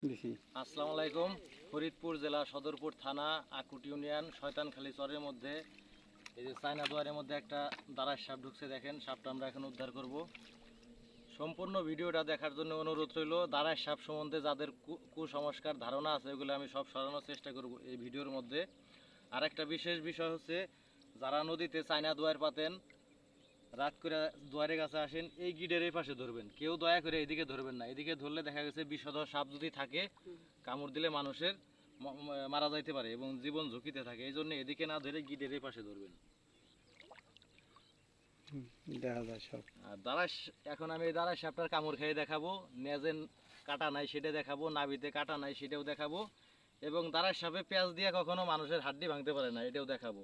আসসালামু আলাইকুম। ফরিদপুর জেলা সদরপুর থানা আকুট ইউনিয়ন, শয়তানখালী চরের মধ্যে, এই যে চায়না দুয়ারের মধ্যে একটা দাঁড়ার সাপ ঢুকছে দেখেন, সাপটা আমরা এখন উদ্ধার করব। সম্পূর্ণ ভিডিওটা দেখার জন্য অনুরোধ রইল দাঁড়ার সাপ সম্বন্ধে যাদের কুসংস্কার ধারণা আছে, ওগুলো আমি সব সরানোর চেষ্টা করব এই ভিডিওর মধ্যে। আর একটা বিশেষ বিষয় হচ্ছে, যারা নদীতে চায়না দুয়ার পাতেন রাত করে দুয়ারের কাছে আসেন এই গিডের এই পাশে ধরবেন। কেউ দয়া করে এদিকে ধরবেন না। এদিকে ধরলে দেখা গেছে বিষধর সাপ যদি থাকে কামড় দিলে মানুষের মারা যাইতে পারে এবং জীবন ঝুঁকিতে থাকে। এই জন্য এদিকে না ধরে গিডের এই পাশে ধরবেন। দেখা যায় সব। আর দাঁড়াস এখন আমি দাঁড়াস সাপটার কামড় খেয়ে দেখাবো। নেজেন কাটা নাই সেটা দেখাবো নাবিতে কাটা নাই সেটাও দেখাবো। এবং দাঁড়াস সাপে পেঁয়াজ দিয়ে কখনো মানুষের হাড্ডি ভাঙতে পারে না এটাও দেখাবো।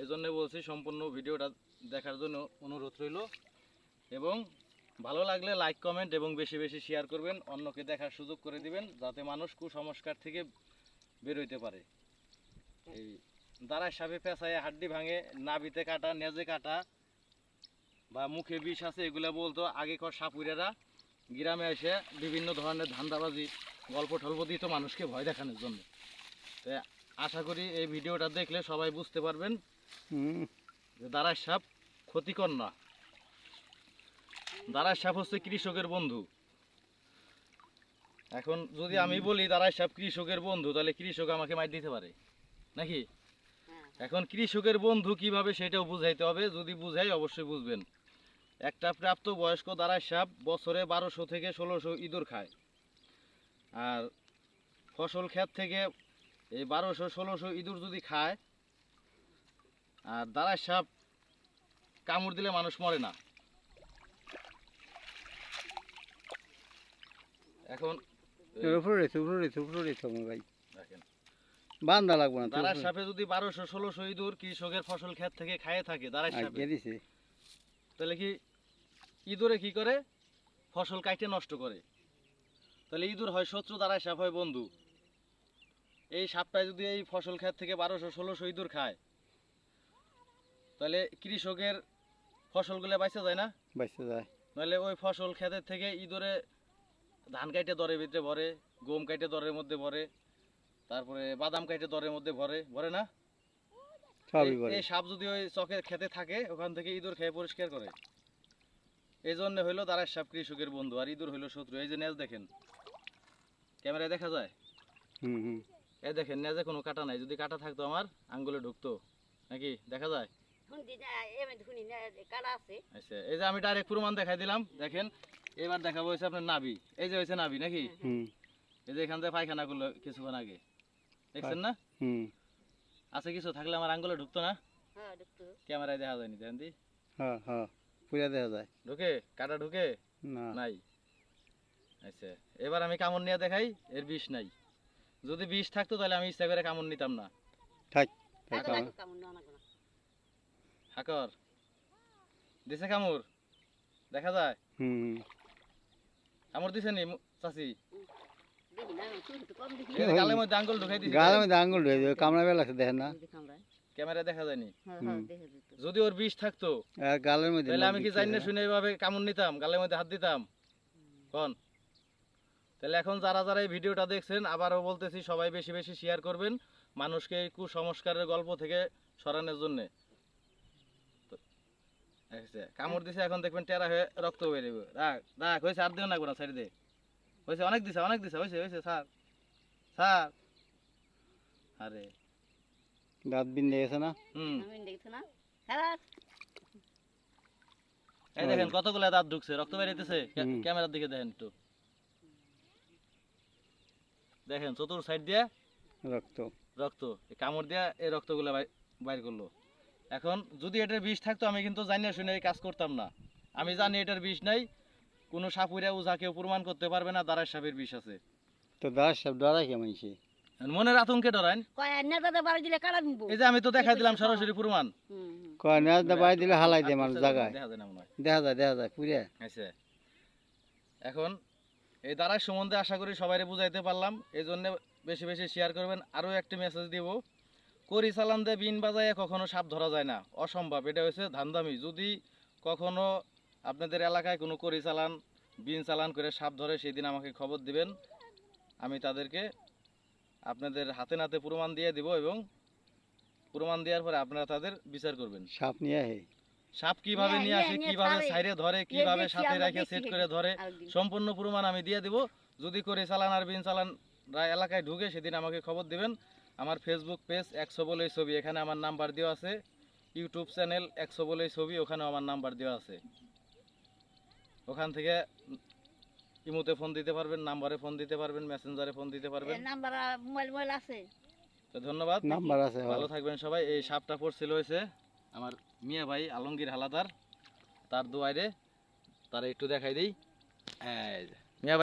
এই জন্য বলছি সম্পূর্ণ ভিডিওটা দেখার জন্য অনুরোধ রইল। এবং ভালো লাগলে লাইক কমেন্ট এবং বেশি বেশি শেয়ার করবেন। অন্যকে দেখার সুযোগ করে দিবেন, যাতে মানুষ কুসংস্কার থেকে বেরোইতে পারে। এই দাঁড়ায় সাপে পেঁচায়, হাড্ডি ভাঙে নাবিতে কাটা, নেজে কাটা বা মুখে বিষ আছে, এগুলো বলতো আগেকার সাপুরেরা। গ্রামে এসে বিভিন্ন ধরনের ধান্দাবাজি, গল্প টল্প দিত মানুষকে ভয় দেখানোর জন্য। তো আশা করি এই ভিডিওটা দেখলে সবাই বুঝতে পারবেন। যে দাঁড়ার সাপ ক্ষতিকর না। দাঁড়ার সাপ হচ্ছে কৃষকের বন্ধু। এখন যদি আমি বলি দাঁড়ার সাপ কৃষকের বন্ধু তাহলে কৃষক আমাকে মার দিতে পারে নাকি? এখন কৃষকের বন্ধু কীভাবে সেটাও বুঝাইতে হবে যদি বুঝাই অবশ্যই বুঝবেন। একটা প্রাপ্ত বয়স্ক দাঁড়ার সাপ বছরে বারোশো থেকে ষোলোশো ইঁদুর খায়। আর ফসল ক্ষেত থেকে এই বারোশো ষোলোশো ইঁদুর যদি খায় আর দাঁড়ার সাপ কামড় দিলে মানুষ মরে না। এখন উপরে রয়েছে উপরে রয়েছে উপরে রয়েছে ভাই। দেখেন। বান্ধা লাগবো না উপরে। সাপে যদি বারোশো ষোলোশো ইঁদুর কৃষকের ফসল ক্ষেত থেকে খায়ে থাকে দাঁড়ার সাপে। তাহলে কি ইঁদুরে কি করে? ফসল কাইটে নষ্ট করে। তাহলে ইঁদুর হয় শত্রু দাঁড়ায় সাপ হয় বন্ধু। এই সাপটায় যদি এই ফসল ক্ষেত থেকে বারোশো ষোলোশো ইঁদুর খায় তাহলে কৃষকের ফসলগুলো বাইসে যায় না? বাইসে যায়। নইলে ওই ফসল ক্ষেতের থেকে ইঁদুরে ধান কাইটে দরের ভিতরে ভরে গম কাইটে দরের মধ্যে ভরে তারপরে বাদাম কাইটে দরের মধ্যে ভরে ভরে না? এই- সাপ যদি ওই চকের খেতে থাকে ওখান থেকে ইঁদুর খেয়ে পরিষ্কার করে। এই জন্য হইল দাঁড়ার সাপ কৃষকের বন্ধু আর ইঁদুর হইল শত্রু। এই যে নেজ দেখেন ক্যামেরায় দেখা যায়? হুম হুম। এই দেখেন নেজে কোনো কাটা নাই। যদি কাটা থাকতো আমার আঙ্গুলে ঢুকতো। নাকি? দেখা যায়? আচ্ছা এই যে আমি ডাইরেক্ট প্রমাণ দেখাই দিলাম দেখেন এবার দেখাবো হয়েছে আপনার নাভি। এই যে হয়েছে নাভি নাকি? এই যে এখান থেকে পায়খানা করল কিছুক্ষণ আগে। দেখছেন না? আছে কিছু থাকলে আমার আঙ্গুলে ঢুকতো না? হ্যাঁ ক্যামেরায় দেখা যায়নি দেখেন দি। হ্যাঁ হ্যাঁ পুরা দেখা যায়। ঢুকে? কাটা ঢুকে? না। নাই। আচ্ছা এবার আমি কামড় নিয়ে দেখাই এর বিষ নাই। যদি বিষ থাকতো তাহলে আমি ইচ্ছা করে কামড় নিতাম না। থাক হাকর দিছে কামড় দেখা যায়। হুম। কামড় দিছে নি চাচি। গালের মধ্যে আঙ্গুল ঢুকাই দিছে। গালের মধ্যে আঙ্গুল ঢুকে যাবে কামড়া বেলা আছে দেখেন না। ক্যামেরা দেখা যায়নি হ্যাঁ। হ্যাঁ যদি ওর বিষ থাকতো গালের মধ্যে তাহলে আমি কি জানি না না। শুনে এইভাবে কামড় নিতাম গালের মধ্যে হাত দিতাম? কোন? তাহলে এখন যারা যারা এই ভিডিওটা দেখছেন আবারও বলতেছি সবাই বেশি বেশি শেয়ার করবেন মানুষকে এই কুসংস্কারের গল্প থেকে সরানোর জন্যে। কামড় দিছে এখন দেখবেন টেরা হয়ে রক্ত বেরিয়ে রাখ রাখ হয়েছে আর দিও না না সাইড দে। হয়েছে অনেক দিছে অনেক দিছে হয়েছে হয়েছে স্যার স্যার আরে। দাঁত বিন্দে গেছে না? হুম। আমি দেখছ না? হ্যাঁ এই দেখেন কতগুলো দাঁত ঢুকছে রক্ত বেরিয়েছে। ক্যামেরার দিকে দেখেন একটু। দেখেন চতুর সাইড দিয়ে রক্ত। রক্ত। এই কামড় দিয়ে এই রক্তগুলো বাই- বাইর করল। এখন যদি এটার বিষ থাকতো আমি কিন্তু জানি না শুনে এই কাজ করতাম না। আমি জানি এটার বিষ নাই কোনো সাপুরে উজা কেউ প্রমাণ করতে পারবে না দাঁড়ার সাপের বিষ আছে। তো দাস সব ডরা কেমন সে? মনের আতঙ্কে নিব? এই যে আমি তো দেখাই দিলাম সরাসরি প্রমাণ। কয় না বাড়ি দিলে হালাই দেয় মানুষ জায়গায় দেখা যায় না দেখা যায় দেখা যায় আচ্ছা। এখন এই দ্বারার সম্বন্ধে আশা করি সবাই বুঝাইতে পারলাম। এই জন্য বেশি বেশি শেয়ার করবেন। আরও একটি মেসেজ দিব। করি চালান দিয়ে বিন বাজায় কখনো সাপ ধরা যায় না। অসম্ভব এটা হচ্ছে ধান্দামি। যদি কখনো আপনাদের এলাকায় কোনো করি চালান বিন চালান করে সাপ ধরে সেদিন আমাকে খবর দিবেন। আমি তাদেরকে আপনাদের হাতে নাতে প্রমাণ দিয়ে দিব এবং প্রমাণ দেওয়ার পরে আপনারা তাদের বিচার করবেন। সাপ নিয়ে আহে। সাপ কীভাবে নিয়ে- আসে কীভাবে। সাইডে ধরে কীভাবে সাথে রেখে সেট করে ধরে সম্পূর্ণ প্রমাণ আমি দিয়ে দিব। যদি করে চালান আর বিন চালান রা- এলাকায় ঢুকে সেদিন আমাকে খবর দিবেন। আমার ফেসবুক পেজ একশো বলে ছবি এখানে আমার নাম্বার দেওয়া আছে। ইউটিউব চ্যানেল একশো বলে ছবি ওখানেও আমার নাম্বার দেওয়া আছে। ওখান থেকে ইমোতে ফোন দিতে পারবেন নাম্বারে ফোন দিতে পারবেন মেসেঞ্জারে ফোন দিতে পারবেন। নাম্বার মোবাইল মোবাইল আছে। তো ধন্যবাদ। নাম্বার আছে ভালো থাকবেন সবাই। এই সাপটা পড়ছিল হয়েছে আমার মিয়া ভাই আলমগীর হালাদার তার দোয়ারে। তারা একটু দেখাই দিই। এই যে।